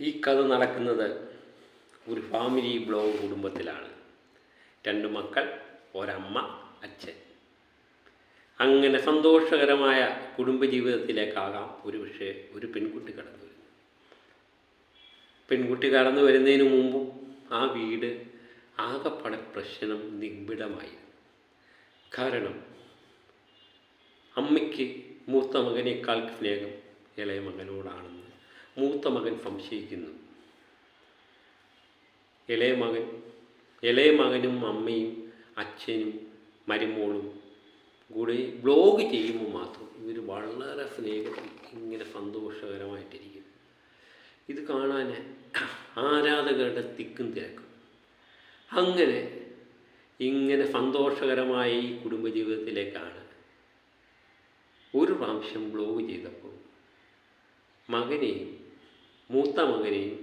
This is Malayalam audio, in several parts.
ഈ കഥ നടക്കുന്നത് ഒരു ഫാമിലി ബ്ലോഗ് കുടുംബത്തിലാണ്. രണ്ട് മക്കൾ ഒരമ്മ അച്ഛൻ. അങ്ങനെ സന്തോഷകരമായ കുടുംബജീവിതത്തിലേക്കാകാം ഒരു പക്ഷേ ഒരു പെൺകുട്ടി കടന്നു വരുന്നു പെൺകുട്ടി കടന്നു വരുന്നതിന് മുമ്പും ആ വീട് ആകെപ്പാടെ പ്രശ്നം നിബിഡമായിരുന്നു. കാരണം അമ്മയ്ക്ക് മൂത്ത മകനേക്കാൾ സ്നേഹം ഇളയ മകനോടാണെന്ന് മൂത്ത മകൻ സംശയിക്കുന്നു. ഇളയ മകൻ ഇളയ മകനും അമ്മയും അച്ഛനും മരുമോളും കൂടെ ബ്ലോഗ് ചെയ്യുമ്പോൾ മാത്രം ഇവർ വളരെ സ്നേഹത്തിൽ ഇങ്ങനെ സന്തോഷകരമായിട്ടിരിക്കും. ഇത് കാണാൻ ആരാധകരുടെ തിക്കും തിരക്കും. അങ്ങനെ ഇങ്ങനെ സന്തോഷകരമായ ഈ കുടുംബജീവിതത്തിലേക്കാണ് ഒരു പ്രാവശ്യം ബ്ലോഗ് ചെയ്തപ്പോൾ മകനെയും മൂത്ത മകനെയും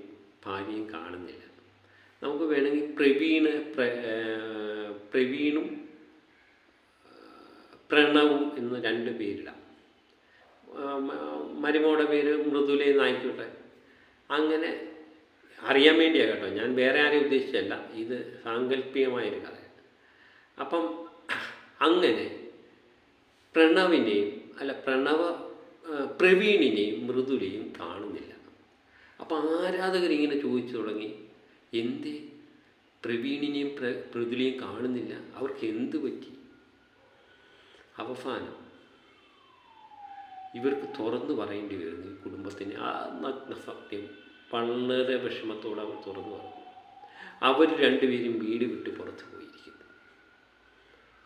ഭാര്യയും കാണുന്നില്ല. നമുക്ക് വേണമെങ്കിൽ പ്രവീണ് പ്രവീണും പ്രണവും എന്ന് രണ്ട് പേരിടാം. മരുമോടെ പേര് മൃദുലേ എന്നായിക്കോട്ടെ. അങ്ങനെ അറിയാൻ വേണ്ടിയാണ് കേട്ടോ. ഞാൻ വേറെ ആരെയും ഉദ്ദേശിച്ചല്ല ഇത് സാങ്കല്പികമായൊരു കഥയാണ്. അപ്പം അങ്ങനെ പ്രണവിനെയും അല്ല പ്രണവ പ്രവീണിനെയും മൃദുലയും കാണുന്നില്ല. അപ്പം ആരാധകരിങ്ങനെ ചോദിച്ചു തുടങ്ങി എന്തേ? പ്രവീണിനെയും പ്ര കാണുന്നില്ല. അവർക്ക് എന്ത് പറ്റി? അവസാനം ഇവർക്ക് തുറന്നു പറയേണ്ടി വരുന്നു കുടുംബത്തിന്. ആ നഗ്ന സത്യം. വളരെ വിഷമത്തോടെ അവർ തുറന്നു പറഞ്ഞു. അവർ രണ്ടുപേരും വീട് വിട്ട് പുറത്തു പോയിരിക്കുന്നു.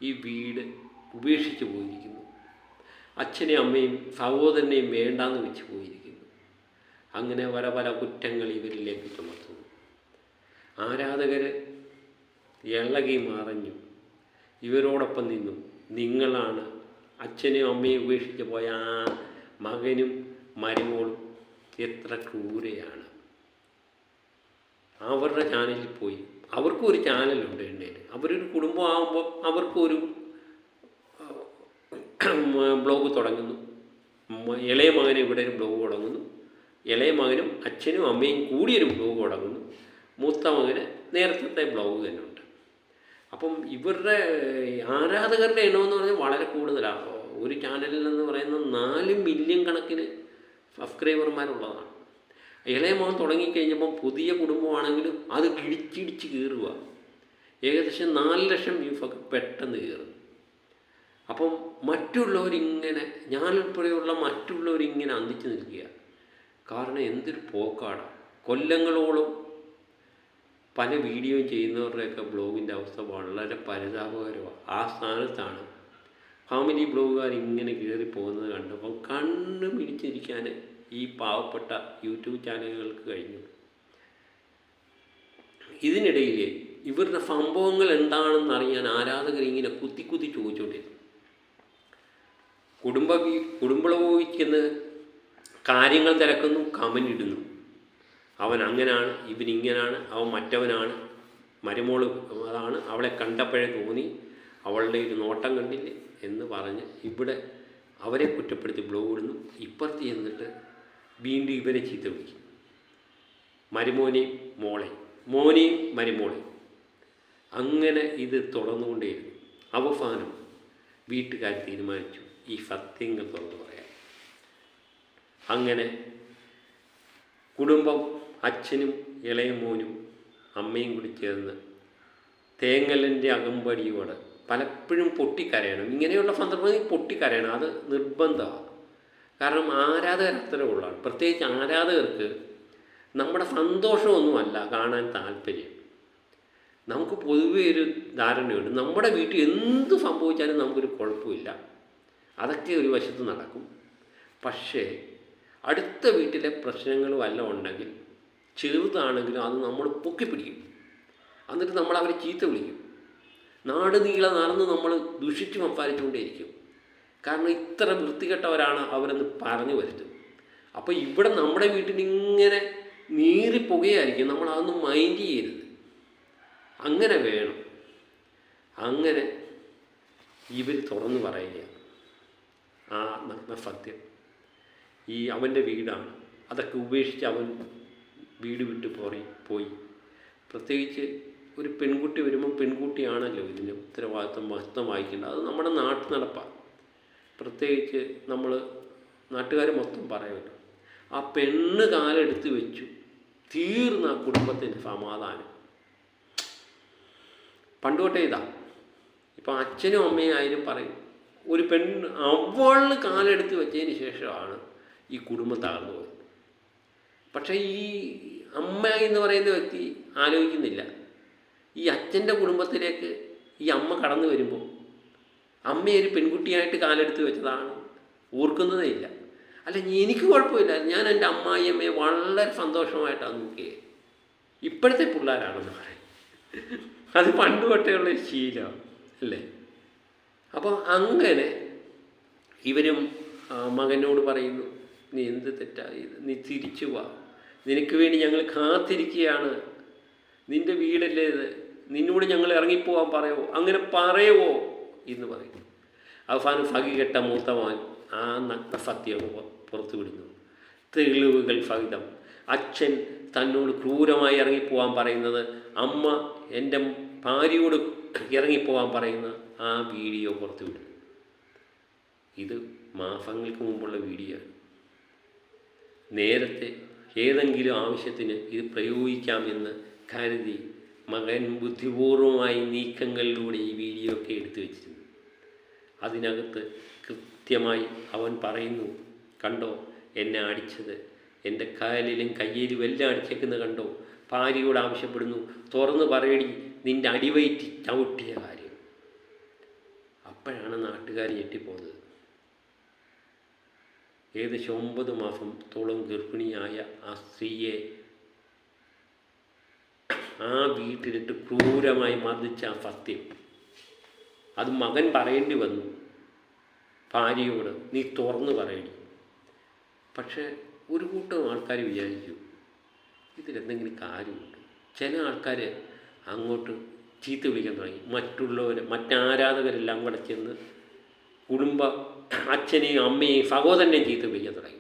ഈ വീട് ഉപേക്ഷിച്ച് പോയിരിക്കുന്നു. അച്ഛനെയും അമ്മയും സഹോദരനെയും വേണ്ടാന്ന് വെച്ച് പോയിരിക്കുന്നു. അങ്ങനെ പല പല കുറ്റങ്ങൾ ഇവരിലേക്ക് ചുമത്തുന്നു. ആരാധകർ ഇളകി മറഞ്ഞു. ഇവരോടൊപ്പം നിന്നു. നിങ്ങളാണ് അച്ഛനെയും അമ്മയും ഉപേക്ഷിച്ച് പോയ ആ മകനും മരുമോളും എത്ര ക്രൂരയാണ്. അവരുടെ ചാനലിൽ പോയി. അവർക്കും ഒരു ചാനലുണ്ട് എണ്ണയിൽ അവരൊരു കുടുംബമാകുമ്പോൾ അവർക്കും ഒരു ബ്ലോഗ് തുടങ്ങുന്നു. ഇളയ മകൻ ഇവിടെ ഒരു ബ്ലോഗ് തുടങ്ങുന്നു. ഇളയ മകനും അച്ഛനും അമ്മയും കൂടിയൊരു ബ്ലോഗ് തുടങ്ങുന്നു. മൂത്ത മകന് നേരത്തെ ബ്ലോഗ് തന്നെ ഉണ്ട് അപ്പം ഇവരുടെ ആരാധകരുടെ എണ്ണമെന്ന് പറഞ്ഞാൽ വളരെ കൂടുതലാണ് ഒരു ചാനലിൽ എന്ന് പറയുന്നത് നാല് മില്യൺ കണക്കിന് സബ്സ്ക്രൈബർമാരുള്ളതാണ് ഇളയ മകൻ തുടങ്ങിക്കഴിഞ്ഞപ്പം പുതിയ കുടുംബമാണെങ്കിലും അത് കിഴിച്ചിടിച്ച് കയറുക ഏകദേശം നാല് ലക്ഷം വ്യൂസൊക്കെ പെട്ടെന്ന് കയറും അപ്പം മറ്റുള്ളവരിങ്ങനെ ഞാനുൾപ്പെടെയുള്ള മറ്റുള്ളവരിങ്ങനെ അന്തിച്ചു നിൽക്കുക കാരണം എന്തൊരു പോക്കാണ്. കൊല്ലങ്ങളോളം പല വീഡിയോ ചെയ്യുന്നവരുടെയൊക്കെ ബ്ലോഗിന്റെ അവസ്ഥ വളരെ പരിതാപകരമാണ്. ആ സ്ഥാനത്താണ് ഫാമിലി ബ്ലോഗുകാർ ഇങ്ങനെ കയറി പോകുന്നത് കണ്ടപ്പോൾ കണ്ണ് പിടിച്ചിരിക്കാൻ ഈ പാവപ്പെട്ട യൂട്യൂബ് ചാനലുകൾക്ക് കഴിഞ്ഞു. ഇതിനിടയിൽ ഇവരുടെ സംഭവങ്ങൾ എന്താണെന്ന് അറിയാൻ ആരാധകർ ഇങ്ങനെ കുത്തി കുത്തി ചോദിച്ചുകൊണ്ടിരുന്നു കുടുംബ കുടുംബളോഹിക്കുന്ന കാര്യങ്ങൾ തിരക്കുന്നു കമന്റ് ഇടുന്നു. അവൻ അങ്ങനാണ് ഇവനിങ്ങനാണ് അവൻ മറ്റവനാണ് മരുമോൾ അതാണ് അവളെ കണ്ടപ്പോഴേ തോന്നി അവളുടെ ഒരു നോട്ടം കണ്ടില്ലേ എന്ന് പറഞ്ഞ് ഇവിടെ അവരെ കുറ്റപ്പെടുത്തി ബ്ലോഗ് ഇടുന്നു ഇപ്പുറത്ത് ചെന്നിട്ട് വീണ്ടും ഇവരെ ചീത്ത വിളിക്കും. മരുമോനെയും മോളെ മോനെയും മരുമോളെ അങ്ങനെ ഇത് തുടർന്നുകൊണ്ടേയിരുന്നു. അവസാനം വീട്ടുകാർ തീരുമാനിച്ചു ഈ സത്യങ്ങൾ തുറന്നു അങ്ങനെ കുടുംബം അച്ഛനും ഇളയ മോനും അമ്മയും കൂടി ചേർന്ന് തേങ്ങലിന്റെ അകമ്പടിയോടെ പലപ്പോഴും പൊട്ടിക്കരയണം. ഇങ്ങനെയുള്ള സന്ദർഭങ്ങളിൽ പൊട്ടിക്കരയണം. അത് നിർബന്ധമാണ്. കാരണം ആരാധകർ അത്ര പ്രത്യേകിച്ച് ആരാധകർക്ക് നമ്മുടെ സന്തോഷമൊന്നുമല്ല കാണാൻ താല്പര്യം. നമുക്ക് പൊതുവേ ഒരു ധാരണയുണ്ട്. നമ്മുടെ വീട്ടിൽ എന്ത് സംഭവിച്ചാലും നമുക്കൊരു കുഴപ്പമില്ല. അതൊക്കെ ഒരു വശത്ത് നടക്കും. പക്ഷേ അടുത്ത വീട്ടിലെ പ്രശ്നങ്ങൾ വല്ല ഉണ്ടെങ്കിൽ ചെറുതാണെങ്കിലും അത് നമ്മൾ പൊക്കിപ്പിടിക്കും എന്നിട്ട് നമ്മൾ അവരെ ചീത്ത വിളിക്കും. നാട് നീളെ നടന്ന് നമ്മൾ ദുഷിച്ച് സംസാരിച്ചുകൊണ്ടേയിരിക്കും. കാരണം ഇത്ര വൃത്തികെട്ടവരാണ് അവരെന്ന് പറഞ്ഞു വരുത്തും. അപ്പോൾ ഇവിടെ നമ്മുടെ വീട്ടിൽ ഇങ്ങനെ നീറിപ്പുകയായിരിക്കും. നമ്മൾ അതൊന്നും മൈൻഡ് ചെയ്യരുത്. അങ്ങനെ വേണം. അങ്ങനെ ഇവർ തുറന്നു പറയുക ആ നഗ്ന സത്യം. ഈ അവന്റെ വീടാണ്. അതൊക്കെ ഉപേക്ഷിച്ച് അവൻ വീട് വിട്ട് പോറി പോയി. പ്രത്യേകിച്ച് ഒരു പെൺകുട്ടി വരുമ്പോൾ പെൺകുട്ടിയാണല്ലോ ഇതിന്റെ ഉത്തരവാദിത്വം മഹത്വം വായിക്കേണ്ടത് അത് നമ്മുടെ നാട്ടു നടപ്പാണ് പ്രത്യേകിച്ച് നമ്മൾ നാട്ടുകാർ മൊത്തം പറയുമല്ലോ ആ പെണ്ണ് കാലെടുത്ത് വെച്ചു. തീർന്ന ആ കുടുംബത്തിന്റെ സമാധാനം. പണ്ടുകൊട്ടേ ഇതാ. ഇപ്പം അച്ഛനും അമ്മയും ആയാലും പറയും ഒരു പെണ്ണ് അവൾ കാലെടുത്ത് വെച്ചതിന് ശേഷമാണ് ഈ കുടുംബം തകർന്നു പോയി. പക്ഷേ ഈ അമ്മ എന്ന് പറയുന്ന വ്യക്തി ആലോചിക്കുന്നില്ല. ഈ അച്ഛന്റെ കുടുംബത്തിലേക്ക് ഈ അമ്മ കടന്നു വരുമ്പോൾ അമ്മയൊരു പെൺകുട്ടിയായിട്ട് കാലെടുത്ത് വെച്ചതാണ് ഓർക്കുന്നതേ ഇല്ല. അല്ല എനിക്ക് കുഴപ്പമില്ല. ഞാൻ എന്റെ അമ്മായിയമ്മയെ വളരെ സന്തോഷമായിട്ടാണ് നോക്കിയത് ഇപ്പോഴത്തെ പിള്ളേരാണെന്ന് പറയും. അത് പണ്ട് തൊട്ടേയുള്ള ശീലമാണ് അല്ലേ? അപ്പോൾ അങ്ങനെ ഇവരും മകനോട് പറയുന്നു നീ എന്ത് തെറ്റായി നീ തിരിച്ചു വാ. നിനക്ക് വേണ്ടി ഞങ്ങൾ കാത്തിരിക്കുകയാണ്. നിന്റെ വീടല്ലേ ഇത്? നിന്നോട് ഞങ്ങൾ ഇറങ്ങിപ്പോവാൻ പറയുമോ അങ്ങനെ പറയുമോ എന്ന് പറയും. അവസാനം ഫകി കെട്ട മൂത്തവാൻ ആ നഗ്ന സത്യം പുറത്തു വിടുന്നു. തെളിവുകൾ സഹിതം അച്ഛൻ തന്നോട് ക്രൂരമായി ഇറങ്ങിപ്പോവാൻ പറയുന്നത് അമ്മ എന്റെ ഭാര്യയോട് ഇറങ്ങിപ്പോവാൻ പറയുന്ന ആ വീഡിയോ പുറത്തു വിടുന്നു. ഇത് മാസങ്ങൾക്ക് മുമ്പുള്ള വീഡിയോ ആണ്. നേരത്തെ ഏതെങ്കിലും ആവശ്യത്തിന് ഇത് പ്രയോഗിക്കാമെന്ന് കരുതി മകൻ ബുദ്ധിപൂർവമായി നീക്കങ്ങളിലൂടെ ഈ വീഡിയോ ഒക്കെ എടുത്തു വെച്ചിരുന്നു. അതിനകത്ത് കൃത്യമായി അവൻ പറയുന്നു കണ്ടോ എന്നെ അടിച്ചത്. എന്റെ കാലിലും കയ്യിലും എല്ലാം അടിച്ചേക്കുന്നത് കണ്ടോ ഭാര്യയോട് ആവശ്യപ്പെടുന്നു. തുറന്ന് പറയടി നിന്റെ അടിവയറ്റി ചവിട്ടിയ കാര്യം. അപ്പോഴാണ് നാട്ടുകാർ ഞെട്ടിപ്പോകുന്നത് ഏകദേശം ഒമ്പത് മാസത്തോളം ഗർഭിണിയായ ആ സ്ത്രീയെ ആ വീട്ടിലിട്ട് ക്രൂരമായി മർദ്ദിച്ച ആ സത്യം. അത് മകൻ പറയേണ്ടി വന്നു. ഭാര്യയോട് നീ തുറന്നു പറയണി പക്ഷേ ഒരു കൂട്ടം ആൾക്കാർ വിചാരിച്ചു ഇതിലെന്തെങ്കിലും കാര്യമുണ്ട്. ചില ആൾക്കാർ അങ്ങോട്ട് ചീത്ത വിളിക്കാൻ തുടങ്ങി. മറ്റുള്ളവർ മറ്റാരാധകരെല്ലാം കൂടെ ചെന്ന് കുടുംബ അച്ഛനെയും അമ്മയെയും സഹോദരനെയും ചീത്ത വിളിക്കാൻ തുടങ്ങി.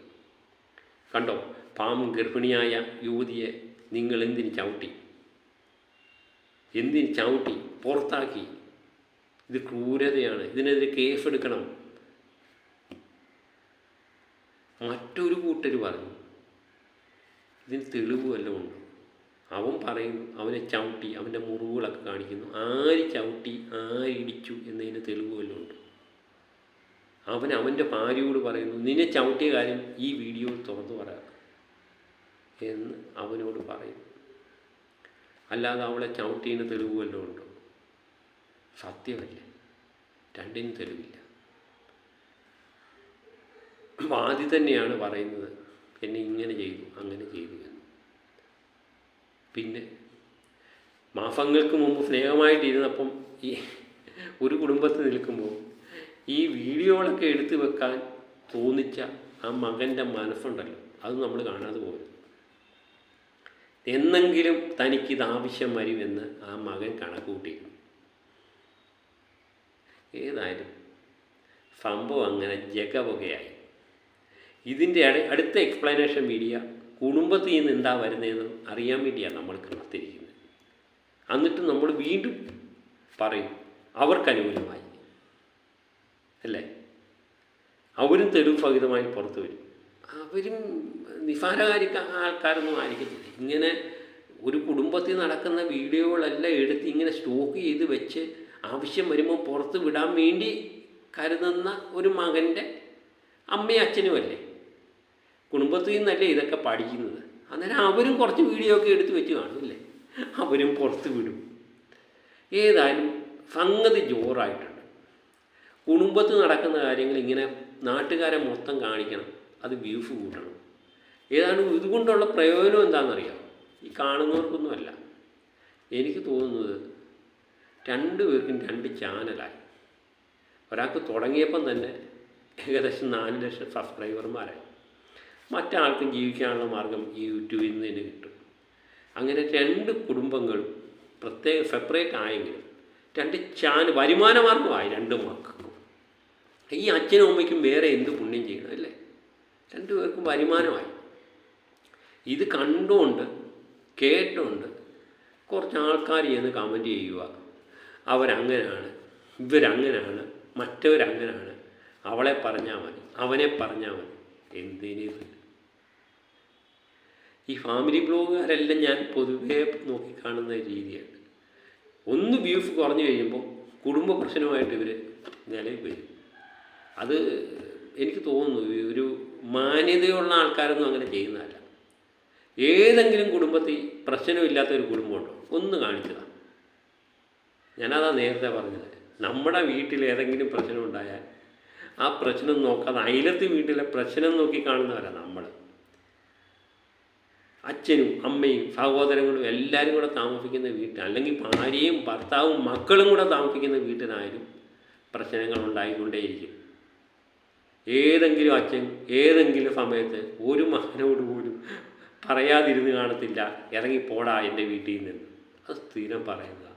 കണ്ടോ പാമ്പും ഗർഭിണിയായ യുവതിയെ നിങ്ങൾ എന്തിന് ചവിട്ടി? എന്തിന് ചവിട്ടി? പുറത്താക്കി. ഇത് ക്രൂരതയാണ്. ഇതിനെതിരെ കേസെടുക്കണം. മറ്റൊരു കൂട്ടർ പറഞ്ഞു ഇതിന് തെളിവ് വല്ലതും ഉണ്ട്? അവൻ പറയുന്നു അവനെ ചവിട്ടി അവന്റെ മുറിവുകളൊക്കെ കാണിക്കുന്നു. ആര് ചവിട്ടി ആരിടിച്ചു എന്നതിന് തെളിവ് വല്ലതും ഉണ്ട്? അവൻ അവന്റെ ഭാര്യയോട് പറയുന്നു നിന്നെ ചവിട്ടിയ കാര്യം ഈ വീഡിയോ തുറന്നു പറയാം എന്ന് അവനോട് പറയും അല്ലാതെ അവളെ ചവിട്ടിയതിന് തെളിവ് വല്ലതും ഉണ്ടോ? സത്യമല്ലേ? രണ്ടിനും തെളിവില്ല. വാദി തന്നെയാണ് പറയുന്നത് എന്നെ ഇങ്ങനെ ചെയ്തു അങ്ങനെ ചെയ്തു എന്ന്. പിന്നെ മാസങ്ങൾക്ക് മുമ്പ് സ്നേഹമായിട്ടിരുന്നപ്പം ഈ ഒരു കുടുംബത്തിൽ നിൽക്കുമ്പോൾ ഈ വീഡിയോകളൊക്കെ എടുത്തു വെക്കാൻ തോന്നിച്ച ആ മകന്റെ മനസ്സുണ്ടല്ലോ. അത് നമ്മൾ കാണാതെ പോയത് എന്നെങ്കിലും തനിക്കിത് ആവശ്യം വരുമെന്ന് ആ മകൻ കണക്കൂട്ടിയിരുന്നു ഏതായാലും സംഭവം അങ്ങനെ ജഗവകയായി. ഇതിന്റെ അട അടുത്ത എക്സ്പ്ലനേഷൻ മീഡിയ കുടുംബത്തിൽ നിന്ന് എന്താ വരുന്നതെന്ന് അറിയാൻ വേണ്ടിയാണ് നമ്മൾ കാത്തിരിക്കുന്നത്. എന്നിട്ട് നമ്മൾ വീണ്ടും പറയും അവർക്ക് അനുകൂലമായി അല്ലേ? അവരും തെളിവ് സഹിതമായി പുറത്തു വരും. അവരും നിസാരകാരി ആൾക്കാരൊന്നും ആയിരിക്കത്തില്ല. ഇങ്ങനെ ഒരു കുടുംബത്തിൽ നടക്കുന്ന വീഡിയോകളെല്ലാം എടുത്ത് ഇങ്ങനെ സ്റ്റോക്ക് ചെയ്ത് വെച്ച് ആവശ്യം വരുമ്പോൾ പുറത്ത് വിടാൻ വേണ്ടി കരുതുന്ന ഒരു മകന്റെ അമ്മയും അച്ഛനും അല്ലേ? കുടുംബത്തിൽ നിന്നല്ലേ ഇതൊക്കെ പഠിക്കുന്നത്. അന്നേരം അവരും കുറച്ച് വീഡിയോ ഒക്കെ എടുത്ത് വെച്ച് കാണില്ലേ അവരും പുറത്ത് വിടും. ഏതായാലും സംഗതി ജോറായിട്ടുണ്ട്. കുടുംബത്തിൽ നടക്കുന്ന കാര്യങ്ങൾ ഇങ്ങനെ നാട്ടുകാരെ മൊത്തം കാണിക്കണം. അത് വ്യൂഫ് കൂട്ടണം. ഏതാണ് ഇതുകൊണ്ടുള്ള പ്രയോജനം എന്താണെന്നറിയാം? ഈ കാണുന്നവർക്കൊന്നുമല്ല. എനിക്ക് തോന്നുന്നത് രണ്ട് പേർക്കും രണ്ട് ചാനലായി ഒരാൾക്ക് തുടങ്ങിയപ്പം തന്നെ ഏകദേശം നാല് ലക്ഷം സബ്സ്ക്രൈബർമാരായി മറ്റാൾക്കും ജീവിക്കാനുള്ള മാർഗം ഈ യൂട്യൂബിൽ നിന്ന് തന്നെ കിട്ടും. അങ്ങനെ രണ്ട് കുടുംബങ്ങളും പ്രത്യേക സെപ്പറേറ്റ് ആയെങ്കിലും രണ്ട് ചാനൽ വരുമാന മാർഗമായി രണ്ട് മക്കൾക്കും. ഈ അച്ഛനും അമ്മയ്ക്കും വേറെ എന്ത് പുണ്യം ചെയ്യണം അല്ലേ? രണ്ടുപേർക്കും വരുമാനമായി. ഇത് കണ്ടുകൊണ്ട് കേട്ടുകൊണ്ട് കുറച്ച് ആൾക്കാർ ചെന്ന് കമന്റ് ചെയ്യുക. അവരങ്ങനാണ് ഇവരങ്ങനാണ് മറ്റവരങ്ങനാണ്. അവളെ പറഞ്ഞാൽ മതി അവനെ പറഞ്ഞാൽ മതി. എന്തിനും ഈ ഫാമിലി ബ്ലോഗുകാരെല്ലാം ഞാൻ പൊതുവേ നോക്കിക്കാണുന്ന രീതിയാണ്. ഒന്ന് വ്യൂസ് കുറഞ്ഞു കഴിയുമ്പോൾ കുടുംബ പ്രശ്നമായിട്ട് ഇവർ നിലയിൽ വരും. അത് എനിക്ക് തോന്നുന്നു ഒരു മാന്യതയുള്ള ആൾക്കാരൊന്നും അങ്ങനെ ചെയ്യുന്നതല്ല. ഏതെങ്കിലും കുടുംബത്തിൽ പ്രശ്നമില്ലാത്ത ഒരു കുടുംബമുണ്ടോ? ഒന്ന് കാണിച്ചതാണ് ഞാനതാ നേരത്തെ പറഞ്ഞത്. നമ്മുടെ വീട്ടിൽ ഏതെങ്കിലും പ്രശ്നം ഉണ്ടായാൽ ആ പ്രശ്നം നോക്കാതെ അയലത്ത് വീട്ടിലെ പ്രശ്നം നോക്കി കാണുന്നവരാണ് നമ്മൾ. അച്ഛനും അമ്മയും സഹോദരങ്ങളും എല്ലാവരും കൂടെ താമസിക്കുന്ന വീട്ടിൽ അല്ലെങ്കിൽ ഭാര്യയും ഭർത്താവും മക്കളും കൂടെ താമസിക്കുന്ന വീട്ടിലായാലും പ്രശ്നങ്ങൾ ഉണ്ടായിക്കൊണ്ടേയിരിക്കും. ഏതെങ്കിലും അച്ഛൻ ഏതെങ്കിലും സമയത്ത് ഒരു മകനോട് പോലും പറയാതിരുന്ന് കാണത്തില്ല. ഇറങ്ങിപ്പോടാ എന്റെ വീട്ടിൽ നിന്ന്. അത് സ്ഥിരം പറയുക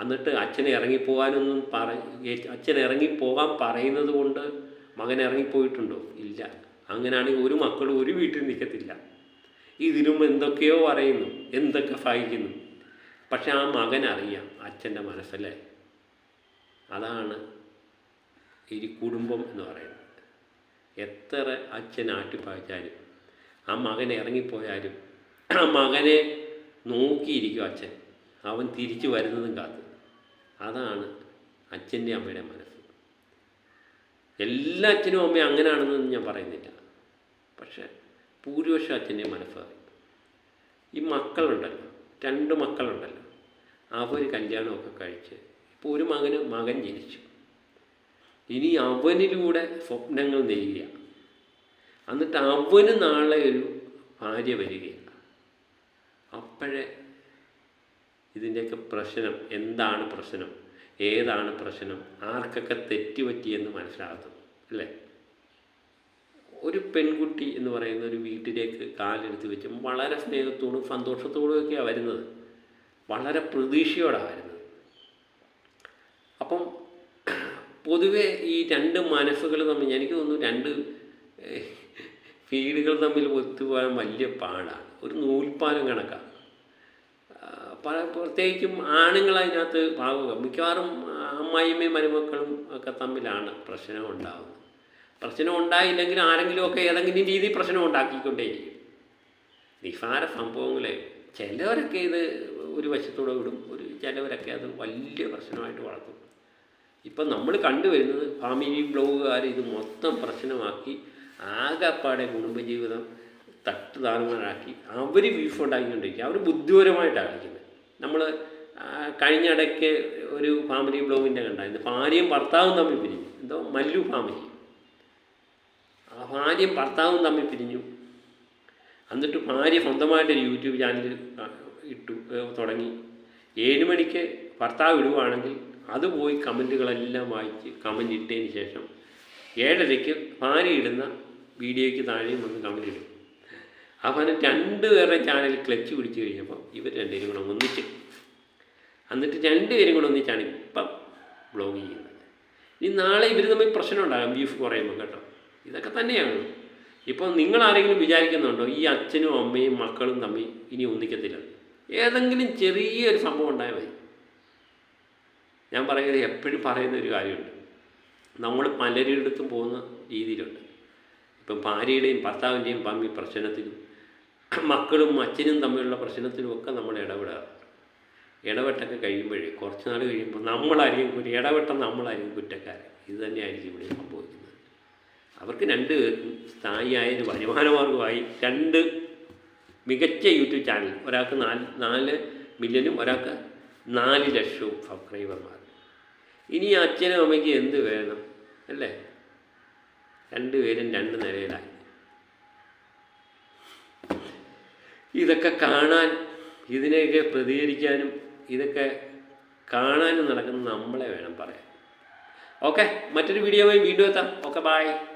എന്നിട്ട് അച്ഛനെ ഇറങ്ങിപ്പോകാനൊന്നും പറ അച്ഛൻ ഇറങ്ങിപ്പോകാൻ പറയുന്നത് കൊണ്ട് മകൻ ഇറങ്ങിപ്പോയിട്ടുണ്ടോ ഇല്ല. അങ്ങനെയാണെങ്കിൽ ഒരു മക്കളും ഒരു വീട്ടിൽ നിൽക്കത്തില്ല. ഇതിലും എന്തൊക്കെയോ പറയുന്നു. എന്തൊക്കെ സഹിക്കുന്നു. പക്ഷെ ആ മകൻ അറിയാം അച്ഛന്റെ മനസ്സല്ലേ? അതാണ് ഈ കുടുംബം എന്ന് പറയുന്നത്. എത്ര അച്ഛൻ ആട്ടിപ്പായിച്ചാലും ആ മകൻ ഇറങ്ങിപ്പോയാലും ആ മകനെ നോക്കിയിരിക്കും അച്ഛൻ. അവൻ തിരിച്ചു വരുന്നതും കാത്ത്. അതാണ് അച്ഛന്റെ അമ്മയുടെ മനസ്സ്. എല്ലാ അച്ഛനും അമ്മയും അങ്ങനെയാണെന്നൊന്നും ഞാൻ പറയുന്നില്ല. പക്ഷേ ഭൂരിപക്ഷം അച്ഛന്റെ മനസ്സ് ഈ മക്കളുണ്ടല്ലോ രണ്ട് മക്കളുണ്ടല്ലോ. അവർ കല്യാണമൊക്കെ കഴിച്ച് ഇപ്പോൾ ഒരു മകന് മകൻ ജനിച്ചു. ഇനി അവനിലൂടെ സ്വപ്നങ്ങൾ നേരിയ. എന്നിട്ട് അവന് നാളെ ഒരു ഭാര്യ വരികയാണ്. അപ്പോഴേ ഇതിന്റെയൊക്കെ പ്രശ്നം എന്താണ് പ്രശ്നം? ഏതാണ് പ്രശ്നം? ആർക്കൊക്കെ തെറ്റുപറ്റിയെന്ന് മനസ്സിലാകത്തുള്ളൂ അല്ലേ? ഒരു പെൺകുട്ടി എന്ന് പറയുന്ന ഒരു വീട്ടിലേക്ക് കാലെടുത്ത് വെച്ച് വളരെ സ്നേഹത്തോടും സന്തോഷത്തോടും ഒക്കെയാണ് വരുന്നത്. വളരെ പ്രതീക്ഷയോടാണ് വരുന്നത്. അപ്പം പൊതുവെ ഈ രണ്ട് മനസ്സുകൾ തമ്മിൽ എനിക്ക് തോന്നുന്നു രണ്ട് ഫീൽഡുകൾ തമ്മിൽ ഒത്തുപോകാൻ വലിയ പാടാണ്. ഒരു നൂൽപ്പാലം കണക്കാണ് പല പ്രത്യേകിച്ചും ആണുങ്ങൾ അതിനകത്ത് ഭാഗം മിക്കവാറും അമ്മായിമ്മയും മരുമക്കളും ഒക്കെ തമ്മിലാണ് പ്രശ്നം ഉണ്ടാകുന്നത് പ്രശ്നം ഉണ്ടായില്ലെങ്കിൽ ആരെങ്കിലുമൊക്കെ ഏതെങ്കിലും രീതിയിൽ പ്രശ്നം ഉണ്ടാക്കിക്കൊണ്ടേയിരിക്കും. നിസാര സംഭവങ്ങളെ. ചിലവരൊക്കെ ഇത് ഒരു വശത്തൂടെ വിടും ഒരു ചിലവരൊക്കെ അത് വലിയ പ്രശ്നമായിട്ട് വളർത്തും. ഇപ്പം നമ്മൾ കണ്ടുവരുന്നത് ഫാമിലി ബ്ലോഗുകാർ ഇത് മൊത്തം പ്രശ്നമാക്കി ആകെപ്പാടെ കുടുംബജീവിതം തട്ട് താറുമാറാക്കി അവർ ബീഫ് ഉണ്ടാക്കിക്കൊണ്ടിരിക്കുക അവർ ബുദ്ധിപരമായിട്ടാണ് കളിക്കുന്നത് നമ്മൾ കഴിഞ്ഞ ഇടയ്ക്ക് ഒരു ഫാമിലി ബ്ലോഗിന്റെ കണ്ടായിരുന്നു ഭാര്യയും ഭർത്താവും തമ്മിൽ പിരിഞ്ഞു. എന്തോ മല്ലു ഫാമിലി. ആ ഭാര്യയും ഭർത്താവും തമ്മിൽ പിരിഞ്ഞു. എന്നിട്ട് ഭാര്യ സ്വന്തമായിട്ടൊരു യൂട്യൂബ് ചാനൽ ഇട്ടു തുടങ്ങി. ഏഴ് മണിക്ക് ഭർത്താവ് ഇടുവാണെങ്കിൽ അത് പോയി കമന്റുകളെല്ലാം വായിച്ച് കമന്റ് ഇട്ടതിന് ശേഷം ഏഴരയ്ക്ക് ഭാര്യ ഇടുന്ന വീഡിയോയ്ക്ക് താഴെയും വന്ന് കമന്റ് ഇടും. അവന് രണ്ട് പേരുടെ ചാനൽ ക്ലച്ച് പിടിച്ച് കഴിഞ്ഞപ്പോൾ ഇവർ രണ്ടുപേരും കൂടെ ഒന്നിച്ച്. എന്നിട്ട് രണ്ടുപേരും കൂടെ ഒന്നിച്ചാണ് ഇപ്പം ബ്ലോഗ് ചെയ്യുന്നത്. ഇനി നാളെ ഇവർ തമ്മിൽ പ്രശ്നം ഉണ്ടാകും ബീഫ് കുറയുമ്പോൾ കേട്ടോ. ഇതൊക്കെ തന്നെയാണ്. ഇപ്പോൾ നിങ്ങൾ ആരെങ്കിലും വിചാരിക്കുന്നുണ്ടോ ഈ അച്ഛനും അമ്മയും മക്കളും തമ്മിൽ ഇനി ഒന്നിക്കത്തില്ല? ഏതെങ്കിലും ചെറിയൊരു സംഭവം ഉണ്ടായാൽ മതി. ഞാൻ പറയുന്നത് എപ്പോഴും പറയുന്ന ഒരു കാര്യമുണ്ട്. നമ്മൾ പലരുടെ അടുത്തും പോകുന്ന രീതിയിലുണ്ട്. ഇപ്പം ഭാര്യയുടെയും ഭർത്താവിന്റെയും തമ്മിൽ പ്രശ്നത്തിലും മക്കളും അച്ഛനും തമ്മിലുള്ള പ്രശ്നത്തിലും ഒക്കെ നമ്മൾ ഇടപെടാറുണ്ട് ഇടപെട്ടൊക്കെ കഴിയുമ്പോഴേ കുറച്ച് നാൾ കഴിയുമ്പോൾ നമ്മളായിരിക്കും കുറ്റ ഇടപെട്ട നമ്മളായിരിക്കും കുറ്റക്കാരൻ. ഇത് തന്നെയായിരിക്കും ഇവിടെ സംഭവിക്കുന്നത്. അവർക്ക് രണ്ട് സ്ഥായിയായ ഒരു വരുമാനമാർഗമായി രണ്ട് മികച്ച യൂട്യൂബ് ചാനൽ. ഒരാൾക്ക് നാല് നാല് മില്യനും ഒരാൾക്ക് നാല് ലക്ഷവും സബ്സ്ക്രൈബർമാർ. ഇനി അച്ഛനും അമ്മയ്ക്ക് എന്ത് വേണം അല്ലേ? രണ്ടുപേരും രണ്ട് നിലയിലായി. ഇതൊക്കെ കാണാൻ ഇതിനെയൊക്കെ പ്രതികരിക്കാനും ഇതൊക്കെ കാണാനും നടക്കുന്ന നമ്മളെ വേണം പറയാൻ. ഓക്കെ മറ്റൊരു വീഡിയോ വീഡിയോയുമായി വീണ്ടും എത്താം. Okay bye